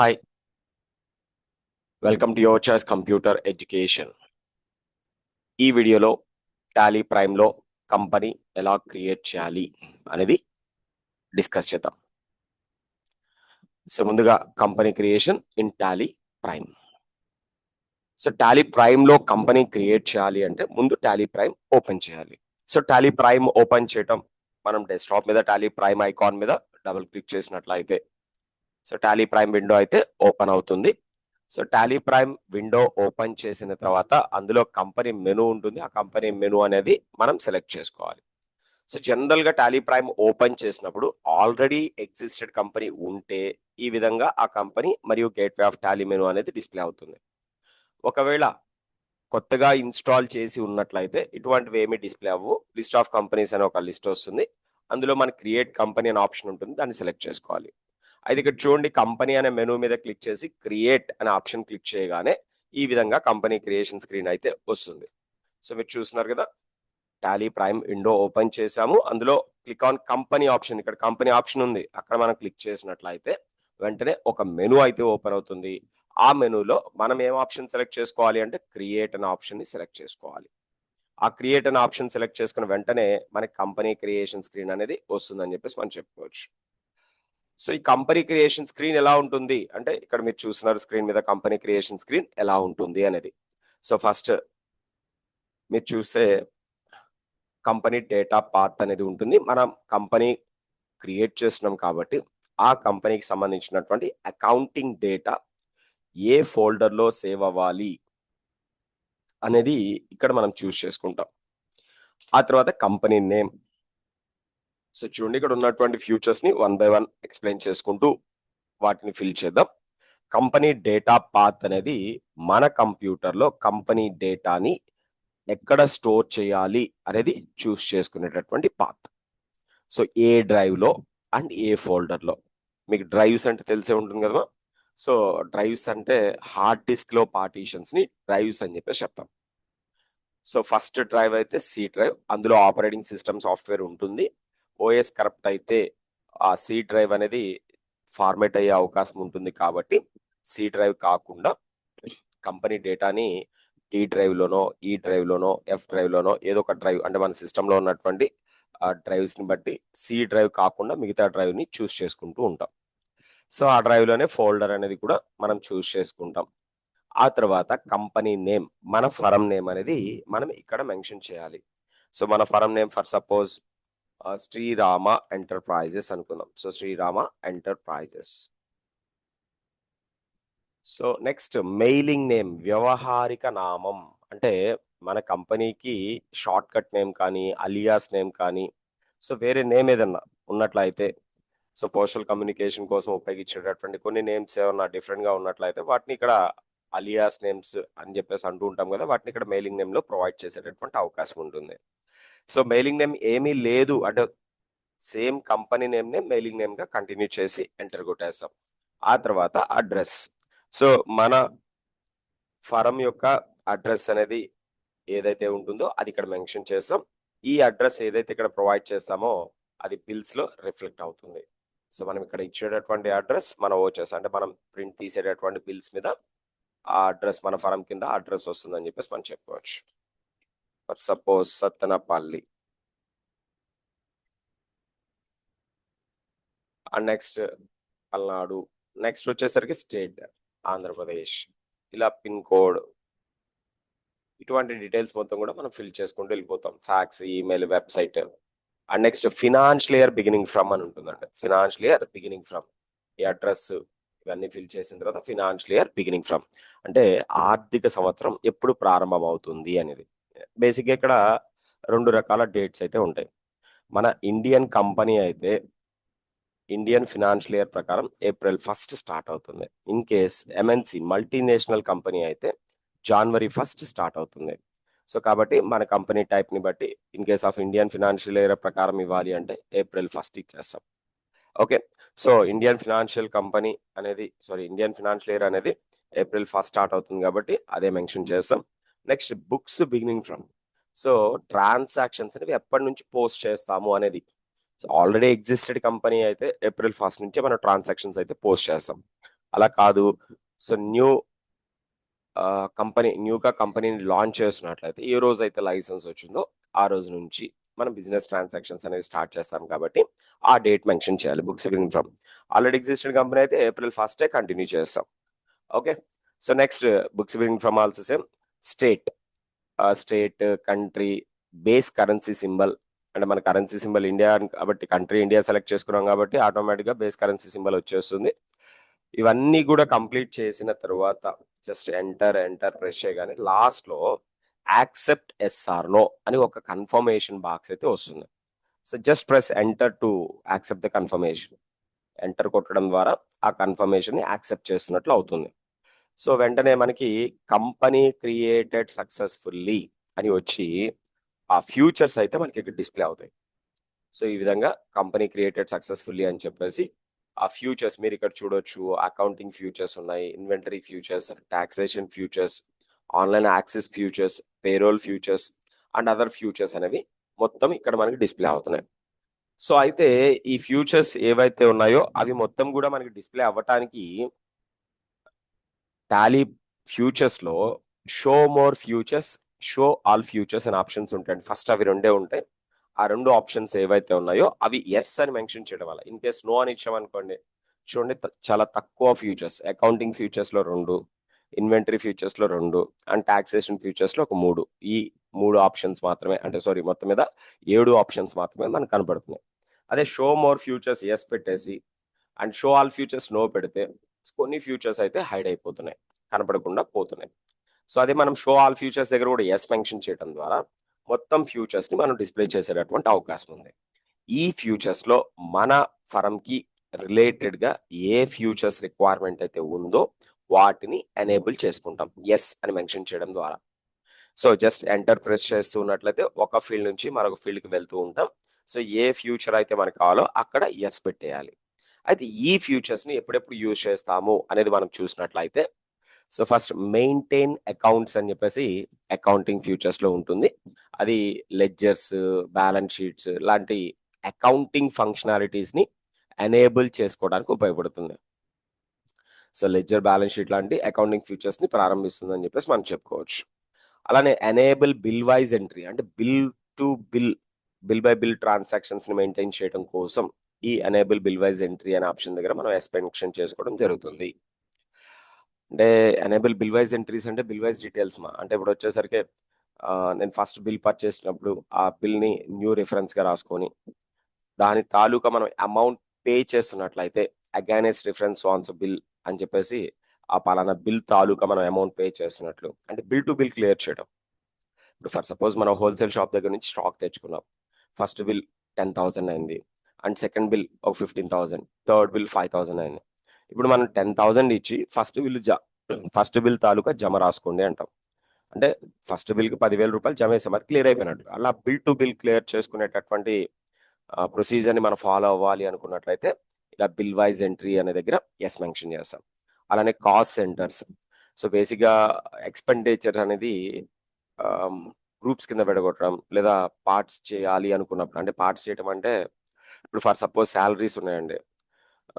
Hi welcome to your choice computer education ఈ వీడియోలో Tally ప్రైమ్లో కంపెనీ ఎలా క్రియేట్ చేయాలి అనేది డిస్కస్ చేద్దాం. సో ముందుగా company creation in Tally Prime so Tally ప్రైమ్లో company create చేయాలి అంటే ముందు టాలీ ప్రైమ్ ఓపెన్ చేయాలి. సో టాలీ ప్రైమ్ ఓపెన్ చేయటం మనం డెస్క్టాప్ మీద టాలీ ప్రైమ్ ఐకాన్ మీద డబుల్ క్లిక్ చేసినట్లయితే సో టాలీ ప్రైమ్ విండో అయితే ఓపెన్ అవుతుంది. So Tally Prime window open చేసిన తర్వాత అందులో కంపెనీ మెనూ ఉంటుంది. ఆ కంపెనీ మెనూ అనేది మనం సెలెక్ట్ చేసుకోవాలి. సో జనరల్గా టాలీ ప్రైమ్ ఓపెన్ చేసినప్పుడు ఆల్రెడీ ఎగ్జిస్టెడ్ కంపెనీ ఉంటే ఈ విధంగా ఆ కంపెనీ మరియు గేట్వే ఆఫ్ టాలీ మెనూ అనేది డిస్ప్లే అవుతుంది. ఒకవేళ కొత్తగా ఇన్స్టాల్ చేసి ఉన్నట్లయితే ఇటువంటివి ఏమి డిస్ప్లే అవ్వు. లిస్ట్ ఆఫ్ కంపెనీస్ అనే ఒక లిస్ట్ వస్తుంది. అందులో మన క్రియేట్ కంపెనీ అనే ఆప్షన్ ఉంటుంది. దాన్ని సెలెక్ట్ చేసుకోవాలి. అయితే ఇక్కడ చూడండి కంపెనీ అనే మెనూ మీద క్లిక్ చేసి క్రియేట్ అనే ఆప్షన్ క్లిక్ చేయగానే ఈ విధంగా కంపెనీ క్రియేషన్ స్క్రీన్ అయితే వస్తుంది. సో మీరు చూస్తున్నారు కదా టాలీ ప్రైమ్ విండో ఓపెన్ చేసాము అందులో క్లిక్ ఆన్ కంపెనీ ఆప్షన్ ఇక్కడ కంపెనీ ఆప్షన్ ఉంది. అక్కడ మనం క్లిక్ చేసినట్లయితే వెంటనే ఒక మెనూ అయితే ఓపెన్ అవుతుంది. ఆ మెనూలో మనం ఏం ఆప్షన్ సెలెక్ట్ చేసుకోవాలి అంటే క్రియేట్ అనే ఆప్షన్ని సెలెక్ట్ చేసుకోవాలి. ఆ క్రియేట్ అనే ఆప్షన్ సెలెక్ట్ చేసుకున్న వెంటనే మనకి కంపెనీ క్రియేషన్ స్క్రీన్ అనేది వస్తుందని చెప్పేసి మనం చెప్పుకోవచ్చు. సో ఈ కంపెనీ క్రియేషన్ స్క్రీన్ ఎలా ఉంటుంది? అంటే ఇక్కడ మీరు చూస్తున్నారు స్క్రీన్ మీద కంపెనీ క్రియేషన్ స్క్రీన్ ఎలా ఉంటుంది అనేది. సో ఫస్ట్ మీరు చూస్తే కంపెనీ డేటా పాత్ అనేది ఉంటుంది. మనం కంపెనీ క్రియేట్ చేస్తున్నాం కాబట్టి ఆ కంపెనీకి సంబంధించినటువంటి అకౌంటింగ్ డేటా ఏ ఫోల్డర్లో సేవ్ అవ్వాలి అనేది ఇక్కడ మనం చూస్ చేసుకుంటాం. ఆ తర్వాత కంపెనీ నేమ్. సో చూడండి ఇక్కడ ఉన్నటువంటి ఫ్యూచర్స్ని వన్ బై వన్ ఎక్స్ప్లెయిన్ చేసుకుంటూ వాటిని ఫిల్ చేద్దాం. కంపెనీ డేటా పాత్ అనేది మన కంప్యూటర్లో కంపెనీ డేటాని ఎక్కడ స్టోర్ చేయాలి అనేది చూస్ చేసుకునేటటువంటి పాత్. సో ఏ డ్రైవ్లో అండ్ ఏ ఫోల్డర్లో. మీకు డ్రైవ్స్ అంటే తెలిసే ఉంటుంది కదా? సో డ్రైవ్స్ అంటే హార్డ్ డిస్క్లో పార్టీషన్స్ని డ్రైవ్స్ అని చెప్పేసి చెప్తాం. సో ఫస్ట్ డ్రైవ్ అయితే సి డ్రైవ్ అందులో ఆపరేటింగ్ సిస్టమ్ సాఫ్ట్వేర్ ఉంటుంది. ఓఎస్ కరప్ట్ అయితే ఆ సి డ్రైవ్ అనేది ఫార్మేట్ అయ్యే అవకాశం ఉంటుంది కాబట్టి సి డ్రైవ్ కాకుండా కంపెనీ డేటాని డి డ్రైవ్లోనో ఈ డ్రైవ్లోనో ఎఫ్ డ్రైవ్లోనో ఏదో ఒక డ్రైవ్ అంటే మన సిస్టంలో ఉన్నటువంటి డ్రైవ్స్ని బట్టి సి డ్రైవ్ కాకుండా మిగతా డ్రైవ్ని చూస్ చేసుకుంటూ ఉంటాం. సో ఆ డ్రైవ్లోనే ఫోల్డర్ అనేది కూడా మనం చూస్ చేసుకుంటాం. ఆ తర్వాత కంపెనీ నేమ్ మన ఫరం నేమ్ అనేది మనం ఇక్కడ మెన్షన్ చేయాలి. సో మన firm name for suppose Srirama enterprises అనుకుందాం. So Srirama enterprises. So next mailing name వ్యవహారిక నామం. అంటే మన కంపెనీకి షార్ట్ కట్ నేమ్ కానీ అలియాస్ నేమ్ కానీ సో వేరే నేమ్ ఏదన్నా ఉన్నట్లయితే సో పోస్టల్ కమ్యూనికేషన్ కోసం ఉపయోగించేటటువంటి కొన్ని నేమ్స్ ఏమన్నా డిఫరెంట్గా ఉన్నట్లయితే వాటిని ఇక్కడ అలియాస్ నేమ్స్ అని చెప్పేసి అంటూ ఉంటాం కదా వాటిని ఇక్కడ మెయిలింగ్ నేమ్లో ప్రొవైడ్ చేసేటటువంటి అవకాశం ఉంటుంది. సో మెయిలింగ్ నేమ్ ఏమీ లేదు. అంటే సేమ్ కంపెనీ నేమ్నే మెయిలింగ్ నేమ్గా కంటిన్యూ చేసి ఎంటర్ కొట్టేస్తాం. ఆ తర్వాత అడ్రస్. సో మన ఫరం యొక్క అడ్రస్ అనేది ఏదైతే ఉంటుందో అది ఇక్కడ మెన్షన్ చేస్తాం. ఈ అడ్రస్ ఏదైతే ఇక్కడ ప్రొవైడ్ చేస్తామో అది బిల్స్లో రిఫ్లెక్ట్ అవుతుంది. సో మనం ఇక్కడ ఇచ్చేటటువంటి అడ్రస్ మన ఓచెస్ అంటే మనం ప్రింట్ తీసేటటువంటి బిల్స్ మీద ఆ అడ్రస్ మన ఫరం కింద అడ్రస్ వస్తుందని చెప్పేసి మనం చెప్పుకోవచ్చు. Suppose Sattenapalli and next Palnadu. Next వచ్చేసరికి స్టేట్ ఆంధ్రప్రదేశ్. ఇలా పిన్ కోడ్. ఇటువంటి డీటెయిల్స్ మొత్తం కూడా మనం ఫిల్ చేసుకుంటూ వెళ్ళిపోతాం. Fax email website and next financial year beginning from అని ఉంటుందండి. ఫినాన్షియల్ ఇయర్ బిగినింగ్ ఫ్రమ్ ఈ అడ్రస్ ఇవన్నీ ఫిల్ చేసిన తర్వాత ఫినాన్షియల్ ఇయర్ బిగినింగ్ ఫ్రమ్ అంటే ఆర్థిక సంవత్సరం ఎప్పుడు ప్రారంభం అవుతుంది అనేది. బేసిక్గా ఇక్కడ రెండు రకాల డేట్స్ అయితే ఉంటాయి. మన ఇండియన్ కంపెనీ అయితే ఇండియన్ ఫినాన్షియల్ ఇయర్ ప్రకారం ఏప్రిల్ ఫస్ట్ స్టార్ట్ అవుతుంది. In case MNC multinational company అయితే జనవరి ఫస్ట్ స్టార్ట్ అవుతుంది. సో కాబట్టి మన కంపెనీ టైప్ని బట్టి in case of Indian financial year ప్రకారం ఇవ్వాలి అంటే ఏప్రిల్ ఫస్ట్ ఇచ్చేస్తాం. Okay? So Indian financial company అనేది సారీ ఇండియన్ ఫినాన్షియల్ ఇయర్ అనేది ఏప్రిల్ ఫస్ట్ స్టార్ట్ అవుతుంది కాబట్టి అదే మెన్షన్ చేస్తాం. Next books beginning from. So transactions అనేవి ఎప్పటి నుంచి పోస్ట్ చేస్తాము అనేది. సో ఆల్రెడీ ఎగ్జిస్టెడ్ కంపెనీ అయితే ఏప్రిల్ ఫస్ట్ నుంచే మనం ట్రాన్సాక్షన్స్ అయితే పోస్ట్ చేస్తాం. అలా కాదు. సో న్యూ కంపెనీ న్యూగా కంపెనీని లాంచ్ చేస్తున్నట్లయితే ఏ రోజు అయితే లైసెన్స్ వచ్చిందో ఆ రోజు నుంచి మనం బిజినెస్ ట్రాన్సాక్షన్స్ అనేవి స్టార్ట్ చేస్తాం కాబట్టి ఆ డేట్ మెన్షన్ చేయాలి book saving from. Already existed company అయితే ఏప్రిల్ ఫస్టే కంటిన్యూ చేస్తాం. Okay? So next book saving from also same. State. State country base currency symbol. అంటే మన కరెన్సీ సింబల్ ఇండియా కాబట్టి కంట్రీ ఇండియా సెలెక్ట్ చేసుకున్నాం కాబట్టి ఆటోమేటిక్గా బేస్ కరెన్సీ సింబల్ వచ్చేస్తుంది. ఇవన్నీ కూడా కంప్లీట్ చేసిన తర్వాత జస్ట్ ఎంటర్ ఎంటర్ ప్రెస్ చేయగానే లాస్ట్లో యాక్సెప్ట్ ఎస్ఆర్ నో అని ఒక కన్ఫర్మేషన్ బాక్స్ అయితే వస్తుంది. So just press enter to accept the confirmation. Enter కొట్టడం ద్వారా ఆ కన్ఫర్మేషన్ యాక్సెప్ట్ చేస్తున్నట్లు అవుతుంది. సో వెంటనే మనకి కంపెనీ క్రియేటెడ్ సక్సెస్ఫుల్లీ అని వచ్చి ఆ ఫ్యూచర్స్ అయితే మనకి ఇక్కడ డిస్ప్లే అవుతాయి. సో ఈ విధంగా కంపెనీ క్రియేటెడ్ సక్సెస్ఫుల్లీ అని చెప్పేసి ఆ ఫ్యూచర్స్ మీరు ఇక్కడ చూడొచ్చు. అకౌంటింగ్ ఫ్యూచర్స్ ఉన్నాయి inventory features taxation features online access features payroll features and other features అనేవి మొత్తం ఇక్కడ మనకి డిస్ప్లే అవుతున్నాయి. సో అయితే ఈ ఫ్యూచర్స్ ఏవైతే ఉన్నాయో అవి మొత్తం కూడా మనకి డిస్ప్లే అవ్వటానికి Tally ఫ్యూచర్స్లో show more features show all features అనే ఆప్షన్స్ ఉంటాయండి. ఫస్ట్ అవి రెండే ఉంటాయి. ఆ రెండు ఆప్షన్స్ ఏవైతే ఉన్నాయో అవి ఎస్ అని మెన్షన్ చేయడం వల్ల ఇన్ కేస్ నో అని ఇచ్చామనుకోండి చూడండి చాలా తక్కువ ఫ్యూచర్స్ అకౌంటింగ్ ఫ్యూచర్స్లో రెండు ఇన్వెంటరీ ఫ్యూచర్స్లో రెండు అండ్ టాక్సేషన్ ఫ్యూచర్స్లో ఒక మూడు. ఈ మూడు ఆప్షన్స్ మాత్రమే అంటే సారీ మొత్తం మీద ఏడు ఆప్షన్స్ మాత్రమే మనకు కనబడుతున్నాయి. అదే షో మోర్ ఫ్యూచర్స్ ఎస్ పెట్టేసి and show all features no పెడితే కొన్ని ఫ్యూచర్స్ అయితే హైడ్ అయిపోతున్నాయి కనపడకుండా పోతున్నాయి. సో అదే మనం షో ఆల్ ఫ్యూచర్స్ దగ్గర కూడా ఎస్ మెన్షన్ చేయడం ద్వారా మొత్తం ఫ్యూచర్స్ని మనం డిస్ప్లే చేసేటటువంటి అవకాశం ఉంది. ఈ ఫ్యూచర్స్లో మన ఫరంకి రిలేటెడ్గా ఏ ఫ్యూచర్స్ రిక్వైర్మెంట్ అయితే ఉందో వాటిని ఎనేబుల్ చేసుకుంటాం. ఎస్ అని మెన్షన్ చేయడం ద్వారా. సో జస్ట్ ఎంటర్ ప్రెస్ చేస్తూ ఉన్నట్లయితే ఒక ఫీల్డ్ నుంచి మరొక ఫీల్డ్కి వెళ్తూ ఉంటాం. సో ఏ ఫ్యూచర్ అయితే మనకు కావాలో అక్కడ ఎస్ పెట్టేయాలి. అయితే ఈ ఫ్యూచర్స్ని ఎప్పుడెప్పుడు యూజ్ చేస్తాము అనేది మనం చూసినట్లయితే సో ఫస్ట్ మెయింటైన్ అకౌంట్స్ అని చెప్పేసి అకౌంటింగ్ ఫ్యూచర్స్లో ఉంటుంది. అది లెడ్జర్స్ బ్యాలెన్స్ షీట్స్ లాంటి అకౌంటింగ్ ఫంక్షనాలిటీస్ని ఎనేబుల్ చేసుకోవడానికి ఉపయోగపడుతుంది. సో లెడ్జర్ బ్యాలెన్స్ షీట్ లాంటి అకౌంటింగ్ ఫ్యూచర్స్ని ప్రారంభిస్తుంది అని చెప్పేసి మనం చెప్పుకోవచ్చు. అలానే ఎనేబుల్ బిల్ వైజ్ ఎంట్రీ అంటే bill to bill bill by bill ట్రాన్సాక్షన్స్ని maintain చేయడం కోసం ఈ అనేబుల్ బిల్వైజ్ ఎంట్రీ అనే ఆప్షన్ దగ్గర మనం ఎక్స్పెన్షన్ చేసుకోవడం జరుగుతుంది. అంటే అనేబుల్ బిల్వైజ్ ఎంట్రీస్ అంటే బిల్వైజ్ డీటెయిల్స్ మా. అంటే ఇప్పుడు వచ్చేసరికి నేను ఫస్ట్ బిల్ పర్చేసినప్పుడు ఆ బిల్ని న్యూ రిఫరెన్స్గా రాసుకొని దాని తాలూకా మనం అమౌంట్ పే చేస్తున్నట్లయితే అగైనెస్ రిఫరెన్స్ ఆన్స్ బిల్ అని చెప్పేసి ఆ పలానా బిల్ తాలూకా మనం అమౌంట్ పే చేస్తున్నట్లు. అంటే బిల్ టు బిల్ క్లియర్ చేయడం. ఇప్పుడు ఫర్ సపోజ్ మనం హోల్సేల్ షాప్ దగ్గర నుంచి స్టాక్ తెచ్చుకున్నాం. ఫస్ట్ బిల్ టెన్ థౌసండ్ అయింది. అండ్ సెకండ్ బిల్ ఒక fifteen thousand third bill five thousand అయింది. ఇప్పుడు మనం టెన్ థౌసండ్ ఇచ్చి ఫస్ట్ బిల్ జ ఫస్ట్ బిల్ తాలూకా జమ రాసుకోండి అంటాం. అంటే ఫస్ట్ బిల్కి పదివేల రూపాయలు జమ వేసాం అది క్లియర్ అయిపోయినట్టు. అలా బిల్ టు బిల్ క్లియర్ చేసుకునేటటువంటి ప్రొసీజర్ని మనం ఫాలో అవ్వాలి అనుకున్నట్లయితే ఇలా బిల్ వైజ్ ఎంట్రీ అనే దగ్గర ఎస్ మెన్షన్ చేస్తాం. అలానే కాస్ట్ సెంటర్స్. సో బేసిక్గా ఎక్స్పెండిచర్ అనేది గ్రూప్స్ కింద పెడగొట్టడం లేదా పార్ట్స్ చేయాలి అనుకున్నప్పుడు అంటే పార్ట్స్ చేయడం అంటే ఇప్పుడు ఫర్ సపోజ్ శాలరీస్ ఉన్నాయండి.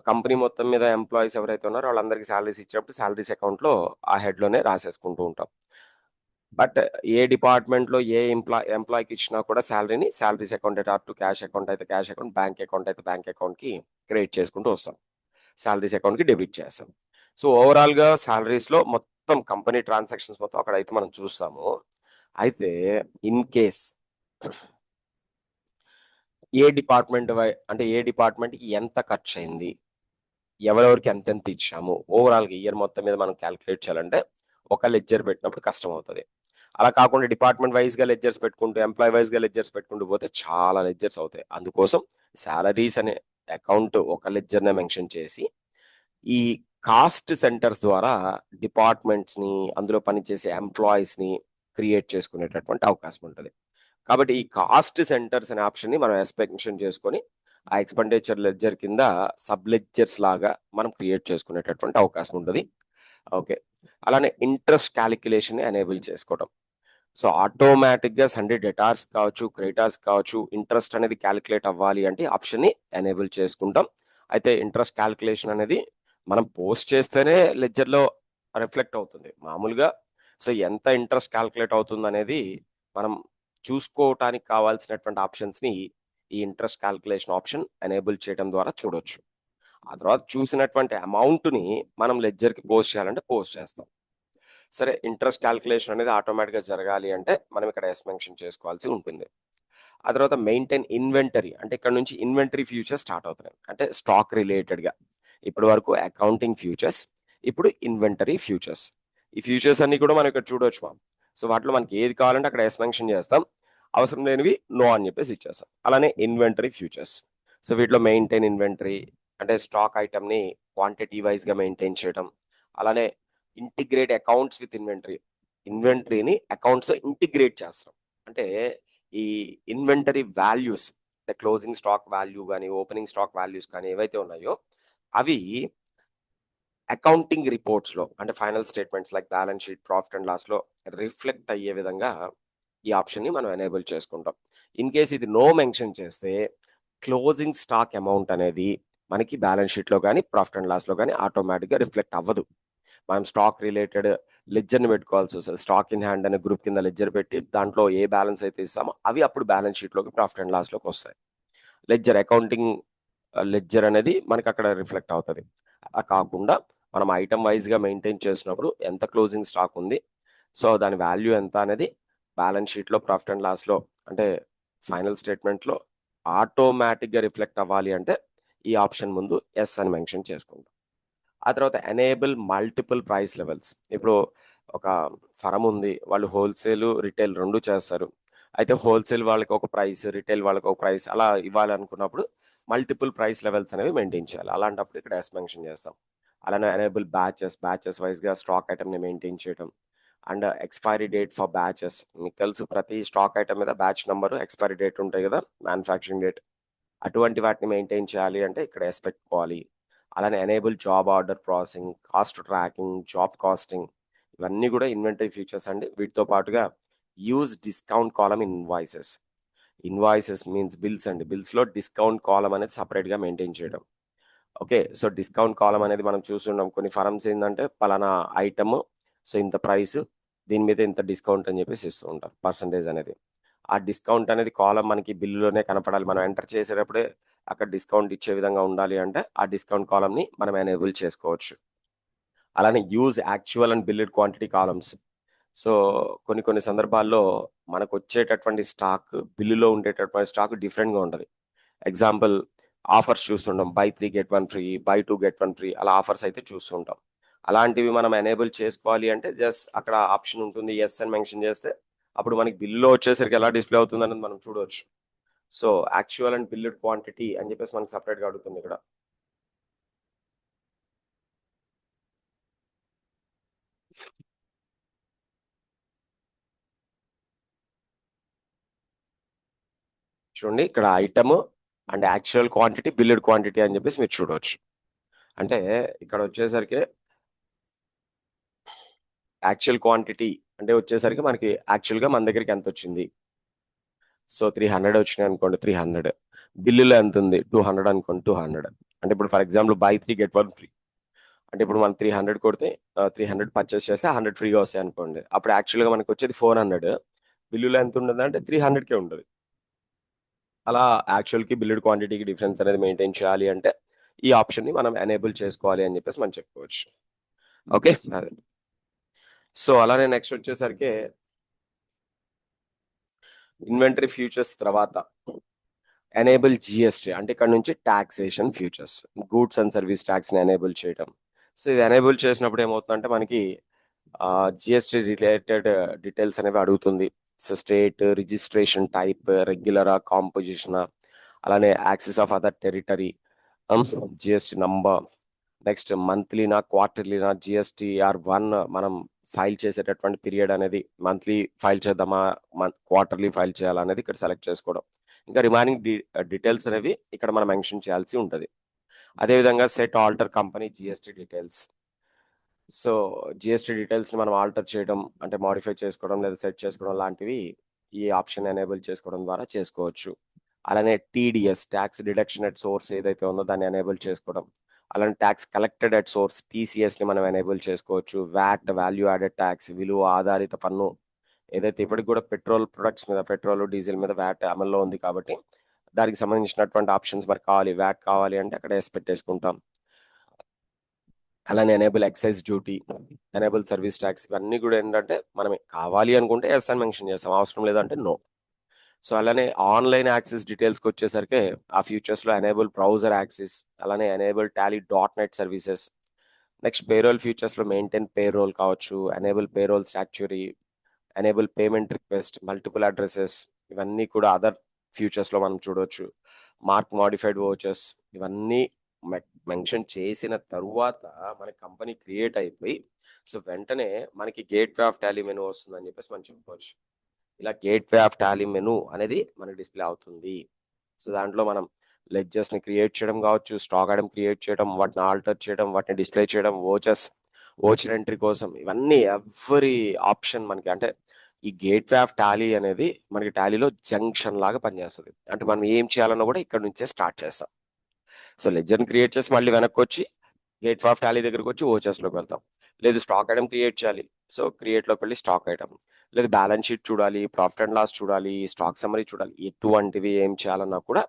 కంపెనీ మొత్తం మీద ఎంప్లాయీస్ ఎవరైతే ఉన్నారో వాళ్ళందరికీ శాలరీస్ ఇచ్చినప్పుడు శాలరీస్ అకౌంట్లో ఆ హెడ్లోనే రాసేసుకుంటూ ఉంటాం. బట్ ఏ డిపార్ట్మెంట్లో ఏ ఎంప్లాయ్ ఎంప్లాయ్కి ఇచ్చినా కూడా శాలరీని శాలరీస్ అకౌంట్ అయితే టు క్యాష్ అకౌంట్ అయితే క్యాష్ అకౌంట్ బ్యాంక్ అకౌంట్ అయితే బ్యాంక్ అకౌంట్కి క్రియేట్ చేసుకుంటూ వస్తాం. శాలరీస్ అకౌంట్కి డెబిట్ చేస్తాం. సో ఓవరాల్గా శాలరీస్లో మొత్తం కంపెనీ ట్రాన్సాక్షన్స్ మొత్తం అక్కడైతే మనం చూస్తాము. అయితే ఇన్ కేస్ ఏ డిపార్ట్మెంట్ వై అంటే ఏ డిపార్ట్మెంట్కి ఎంత ఖర్చు అయింది ఎవరెవరికి ఎంతెంత ఇచ్చాము ఓవరాల్గా ఇయర్ మొత్తం మీద మనం క్యాలిక్యులేట్ చేయాలంటే ఒక లెడ్జర్ పెట్టినప్పుడు కష్టం అవుతుంది అలా కాకుండా డిపార్ట్మెంట్ వైజ్గా లెడ్జర్స్ పెట్టుకుంటూ ఎంప్లాయ్ వైజ్గా లెడ్జర్స్ పెట్టుకుంటూ పోతే చాలా లెడ్జర్స్ అవుతాయి. అందుకోసం శాలరీస్ అనే అకౌంట్ ఒక లెడ్జర్నే మెన్షన్ చేసి ఈ కాస్ట్ సెంటర్స్ ద్వారా డిపార్ట్మెంట్స్ని అందులో పనిచేసే ఎంప్లాయీస్ని క్రియేట్ చేసుకునేటటువంటి అవకాశం ఉంటుంది. కాబట్టి ఈ కాస్ట్ సెంటర్స్ అనే ఆప్షన్ని మనం ఎక్స్పెక్షన్ చేసుకొని ఆ ఎక్స్పెండిచర్ లెడ్జర్ కింద సబ్ లెడ్జర్స్ లాగా మనం క్రియేట్ చేసుకునేటటువంటి అవకాశం ఉంటుంది. ఓకే. అలానే ఇంట్రెస్ట్ క్యాలిక్యులేషన్ ఎనేబుల్ చేసుకోవడం సో ఆటోమేటిక్గా సండే డెటార్స్ కావచ్చు క్రెడిటార్స్ కావచ్చు ఇంట్రెస్ట్ అనేది క్యాలిక్యులేట్ అవ్వాలి అంటే ఆప్షన్ని ఎనేబుల్ చేసుకుంటాం. అయితే ఇంట్రెస్ట్ క్యాలిక్యులేషన్ అనేది మనం పోస్ట్ చేస్తేనే లెడ్జర్లో రిఫ్లెక్ట్ అవుతుంది. మామూలుగా సో ఎంత ఇంట్రెస్ట్ క్యాలిక్యులేట్ అవుతుంది అనేది మనం చూసుకోవటానికి కావాల్సినటువంటి ఆప్షన్స్ని ఈ ఇంట్రెస్ట్ క్యాల్కులేషన్ ఆప్షన్ ఎనేబుల్ చేయడం ద్వారా చూడొచ్చు. ఆ తర్వాత చూసినటువంటి అమౌంట్ని మనం లెడ్జర్కి పోస్ట్ చేయాలంటే పోస్ట్ చేస్తాం. సరే ఇంట్రెస్ట్ క్యాల్కులేషన్ అనేది ఆటోమేటిక్గా జరగాలి అంటే మనం ఇక్కడ ఎస్ మెన్షన్ చేసుకోవాల్సి ఉంటుంది. ఆ తర్వాత మెయింటైన్ ఇన్వెంటరీ అంటే ఇక్కడ నుంచి ఇన్వెంటరీ ఫ్యూచర్స్ స్టార్ట్ అవుతున్నాయి. అంటే స్టాక్ రిలేటెడ్గా ఇప్పటి వరకు అకౌంటింగ్ ఫ్యూచర్స్ ఇప్పుడు ఇన్వెంటరీ ఫ్యూచర్స్ ఈ ఫ్యూచర్స్ అన్ని కూడా మనం ఇక్కడ చూడొచ్చు మనం సో వాటిలో మనకి ఏది కావాలంటే అక్కడ ఎస్ మెన్షన్ చేస్తాం. అవసరం లేనివి నో అని చెప్పేసి ఇచ్చేస్తాం. అలానే ఇన్వెంటరీ ఫ్యూచర్స్ సో వీటిలో మెయింటైన్ ఇన్వెంటరీ అంటే స్టాక్ ఐటమ్ని క్వాంటిటీ వైజ్గా మెయింటైన్ చేయడం అలానే ఇంటిగ్రేట్ అకౌంట్స్ విత్ ఇన్వెంటరీ ఇన్వెంటరీని అకౌంట్స్ ఇంటిగ్రేట్ చేస్తాం. అంటే ఈ ఇన్వెంటరీ వాల్యూస్ అంటే క్లోజింగ్ స్టాక్ వాల్యూ కానీ ఓపెనింగ్ స్టాక్ వాల్యూస్ కానీ ఏవైతే ఉన్నాయో అవి అకౌంటింగ్ రిపోర్ట్స్లో అంటే final statements like balance sheet profit and లాస్లో reflect అయ్యే విధంగా ఈ ఆప్షన్ని మనం ఎనేబుల్ చేసుకుంటాం. ఇన్ కేస్ ఇది నో మెన్షన్ చేస్తే క్లోజింగ్ స్టాక్ అమౌంట్ అనేది మనకి బ్యాలెన్స్ షీట్లో కానీ ప్రాఫిట్ అండ్ లాస్లో కానీ ఆటోమేటిక్గా రిఫ్లెక్ట్ అవ్వదు. మనం స్టాక్ రిలేటెడ్ లెడ్జర్ని పెట్టుకోవాల్సి వస్తుంది. స్టాక్ ఇన్ హ్యాండ్ అనే గ్రూప్ కింద లెడ్జర్ పెట్టి దాంట్లో ఏ బ్యాలెన్స్ అయితే ఇస్తామో అవి అప్పుడు బ్యాలెన్స్ షీట్లోకి ప్రాఫిట్ అండ్ లాస్లోకి వస్తాయి. లెడ్జర్ అకౌంటింగ్ లెడ్జర్ అనేది మనకి అక్కడ రిఫ్లెక్ట్ అవుతుంది. అలా కాకుండా మనం ఐటమ్ వైజ్గా మెయింటైన్ చేసినప్పుడు ఎంత క్లోజింగ్ స్టాక్ ఉంది సో దాని వాల్యూ ఎంత అనేది బ్యాలెన్స్ షీట్లో ప్రాఫిట్ అండ్ లాస్లో అంటే ఫైనల్ స్టేట్మెంట్లో ఆటోమేటిక్గా రిఫ్లెక్ట్ అవ్వాలి అంటే ఈ ఆప్షన్ ముందు ఎస్ అని మెన్షన్ చేసుకుంటాం. ఆ తర్వాత ఎనేబుల్ మల్టిపుల్ ప్రైస్ లెవెల్స్. ఇప్పుడు ఒక ఫరం ఉంది వాళ్ళు హోల్సేల్ రిటైల్ రెండు చేస్తారు. అయితే హోల్సేల్ వాళ్ళకి ఒక ప్రైస్ రిటైల్ వాళ్ళకి ఒక ప్రైస్ అలా ఇవ్వాలనుకున్నప్పుడు మల్టిపుల్ ప్రైస్ లెవెల్స్ అనేవి మెయింటైన్ చేయాలి. అలాంటప్పుడు ఇక్కడ ఎస్ మెన్షన్ చేస్తాం. అలానే ఎనేబుల్ బ్యాచెస్ బ్యాచెస్ వైజ్గా స్టాక్ ఐటమ్ని మెయింటైన్ చేయడం and expiry date for batches. మీకు తెలుసు ప్రతి స్టాక్ ఐటమ్ మీద బ్యాచ్ నెంబర్ ఎక్స్పైరీ డేట్ ఉంటాయి కదా మ్యానుఫ్యాక్చరింగ్ డేట్. అటువంటి వాటిని మెయింటైన్ చేయాలి అంటే ఇక్కడ ఎస్ పెట్టుకోవాలి అలానే enable job order processing cost tracking job costing ఇవన్నీ కూడా ఇన్వెంటరీ ఫీచర్స్ అండి. వీటితో పాటుగా use discount column invoices. Invoices means bills అండి. బిల్స్లో డిస్కౌంట్ కాలం అనేది సపరేట్గా మెయింటైన్ చేయడం. ఓకే సో డిస్కౌంట్ కాలం అనేది మనం చూస్తున్నాం కొన్ని ఫరమ్స్ ఏంటంటే పలానా ఐటమ్ సో ఇంత ప్రైస్ దీని మీద ఇంత డిస్కౌంట్ అని చెప్పేసి ఇస్తూ ఉంటారు పర్సంటేజ్ అనేది. ఆ డిస్కౌంట్ అనేది కాలం మనకి బిల్లులోనే కనపడాలి. మనం ఎంటర్ చేసేటప్పుడే అక్కడ డిస్కౌంట్ ఇచ్చే విధంగా ఉండాలి అంటే ఆ డిస్కౌంట్ కాలంని మనం ఎనేబుల్ చేసుకోవచ్చు. అలానే use actual and billed quantity columns. So కొన్ని కొన్ని సందర్భాల్లో మనకు వచ్చేటటువంటి స్టాక్ బిల్లులో ఉండేటటువంటి స్టాక్ డిఫరెంట్గా ఉంటుంది. ఎగ్జాంపుల్ ఆఫర్స్ చూస్తుంటాం. Buy three get one free buy two get one free అలా ఆఫర్స్ అయితే చూస్తుంటాం. అలాంటివి మనం ఎనేబుల్ చేసుకోవాలి అంటే జస్ట్ అక్కడ ఆప్షన్ ఉంటుంది ఎస్ అని మెన్షన్ చేస్తే అప్పుడు మనకి బిల్లులో వచ్చేసరికి ఎలా డిస్ప్లే అవుతుంది అనేది మనం చూడవచ్చు. So actual and billed quantity అని చెప్పేసి మనకి సపరేట్గా అడుగుతుంది ఇక్కడ. చూడండి ఇక్కడ item and actual quantity billed quantity అని చెప్పేసి మీరు చూడవచ్చు. అంటే ఇక్కడ వచ్చేసరికి యాక్చువల్ క్వాంటిటీ అంటే వచ్చేసరికి మనకి యాక్చువల్గా మన దగ్గరికి ఎంత వచ్చింది సో త్రీ హండ్రెడ్ వచ్చినాయి అనుకోండి త్రీ హండ్రెడ్ బిల్లులో ఎంత ఉంది టూ హండ్రెడ్ అనుకోండి టూ హండ్రెడ్ అంటే ఇప్పుడు for example buy three get one free అంటే ఇప్పుడు మనం త్రీ హండ్రెడ్ కొడితే త్రీ హండ్రెడ్ పర్చేస్ చేస్తే హండ్రెడ్ ఫ్రీగా వస్తాయి అనుకోండి. అప్పుడు యాక్చువల్గా మనకి వచ్చేది ఫోర్ హండ్రెడ్ బిల్లులో ఎంత ఉంటుంది అంటే త్రీ హండ్రెడ్కే ఉంటుంది. అలా యాక్చువల్కి బిల్లుడ్ క్వాంటిటీకి డిఫరెన్స్ అనేది మెయింటైన్ చేయాలి అంటే ఈ ఆప్షన్ని మనం ఎనేబుల్ చేసుకోవాలి అని చెప్పేసి మనం చెప్పుకోవచ్చు. ఓకే? అదే. సో అలానే నెక్స్ట్ వచ్చేసరికి ఇన్వెంటరీ ఫ్యూచర్స్ తర్వాత ఎనేబుల్ జిఎస్టీ అంటే ఇక్కడ నుంచి taxation features goods and service ట్యాక్స్ని enable చేయడం సో ఇది ఎనేబుల్ చేసినప్పుడు ఏమవుతుందంటే మనకి జిఎస్టీ రిలేటెడ్ డీటెయిల్స్ అనేవి అడుగుతుంది. సో స్టేట్ రిజిస్ట్రేషన్ టైప్ రెగ్యులరా కాంపోజిషన్ అలానే access of other territory GST number next మంత్లీనా క్వార్టర్లీనా జిఎస్టీ ఆర్ వన్ మనం ఫైల్ చేసేటటువంటి పీరియడ్ అనేది మంత్లీ ఫైల్ చేద్దామా క్వార్టర్లీ ఫైల్ చేయాలా అనేది ఇక్కడ సెలెక్ట్ చేసుకోవడం. ఇంకా రిమైనింగ్ డీటెయిల్స్ అనేవి ఇక్కడ మనం మెన్షన్ చేయాల్సి ఉంటుంది. అదేవిధంగా set alter company GST details. So GST డీటెయిల్స్ని మనం ఆల్టర్ చేయడం అంటే మాడిఫై చేసుకోవడం లేదా సెట్ చేసుకోవడం లాంటివి ఈ ఆప్షన్ ఎనేబుల్ చేసుకోవడం ద్వారా చేసుకోవచ్చు. అలానే TDS tax deduction at source ఏదైతే ఉందో దాన్ని ఎనేబుల్ చేసుకోవడం. అలానే ట్యాక్స్ కలెక్టెడ్ అట్ సోర్స్ టీసీఎస్ని మనం ఎనేబుల్ చేసుకోవచ్చు. వ్యాట్ వాల్యూ యాడెడ్ ట్యాక్స్ విలువ ఆధారిత పన్ను ఏదైతే ఇప్పటికి కూడా పెట్రోల్ ప్రొడక్ట్స్ మీద పెట్రోల్ డీజిల్ మీద వ్యాట్ అమల్లో ఉంది కాబట్టి దానికి సంబంధించినటువంటి ఆప్షన్స్ మనకు కావాలి. వ్యాట్ కావాలి అంటే అక్కడ ఎస్ పెట్టేసుకుంటాం. అలానే enable excise duty enable service tax ఇవన్నీ కూడా ఏంటంటే మనం కావాలి అనుకుంటే ఎస్ అని మెన్షన్ చేస్తాం. అవసరం లేదంటే నో. సో అలానే ఆన్లైన్ యాక్సెస్ డీటెయిల్స్కి వచ్చేసరికి ఆ ఫ్యూచర్స్లో ఎనేబుల్ బ్రౌజర్ యాక్సెస్ అలానే enable Tally dot net services next payroll ఫ్యూచర్స్లో maintain payroll కావచ్చు enable payroll statutory enable payment request multiple addresses ఇవన్నీ కూడా అదర్ ఫ్యూచర్స్లో మనం చూడవచ్చు మార్క్ మాడిఫైడ్ వోచర్స్ ఇవన్నీ మెన్షన్ చేసిన తరువాత మన కంపెనీ క్రియేట్ అయిపోయి సో వెంటనే మనకి gateway of Tally menu వస్తుందని చెప్పేసి మనం చెప్పుకోవచ్చు. ఇలా gateway of Tally menu అనేది మనకి డిస్ప్లే అవుతుంది. సో దాంట్లో మనం లెడ్జెస్ని క్రియేట్ చేయడం కావచ్చు స్టాక్ ఐటమ్ క్రియేట్ చేయడం వాటిని ఆల్టర్ చేయడం వాటిని డిస్ప్లే చేయడం ఓచర్స్ ఓచర్ ఎంట్రీ కోసం ఇవన్నీ ఎవ్రీ ఆప్షన్ మనకి అంటే ఈ గేట్ వే ఆఫ్ టాలీ అనేది మనకి టాలీలో జంక్షన్ లాగా పనిచేస్తుంది. అంటే మనం ఏం చేయాలన్నా కూడా ఇక్కడ నుంచే స్టార్ట్ చేస్తాం. సో లెజర్ క్రియేట్ చేసి మళ్ళీ వెనక్కి వచ్చి గేట్ వే ఆఫ్ టాలీ దగ్గరకు వచ్చి ఓచర్స్లోకి వెళ్తాం. లేదు స్టాక్ ఐటమ్ క్రియేట్ చేయాలి. సో క్రియేట్లోకి వెళ్ళి స్టాక్ ఐటమ్. లేదు బ్యాలెన్స్ షీట్ చూడాలి ప్రాఫిట్ అండ్ లాస్ చూడాలి స్టాక్ సమరీ చూడాలి ఎటువంటివి ఏం చేయాలన్నా కూడా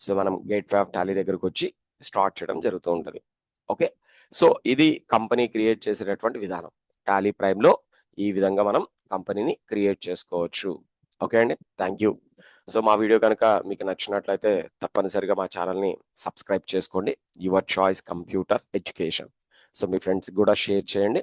సో మనం గేట్ ఆఫ్ టాలీ దగ్గరకు వచ్చి స్టార్ట్ చేయడం జరుగుతూ ఉంటుంది. ఓకే? సో ఇది కంపెనీ క్రియేట్ చేసేటటువంటి విధానం. టాలీ ప్రైమ్లో ఈ విధంగా మనం కంపెనీని క్రియేట్ చేసుకోవచ్చు. ఓకే అండి? Thank you. సో మా వీడియో కనుక మీకు నచ్చినట్లయితే తప్పనిసరిగా మా ఛానల్ని సబ్స్క్రైబ్ చేసుకోండి. Your choice computer education. So మీ ఫ్రెండ్స్కి కూడా షేర్ చేయండి.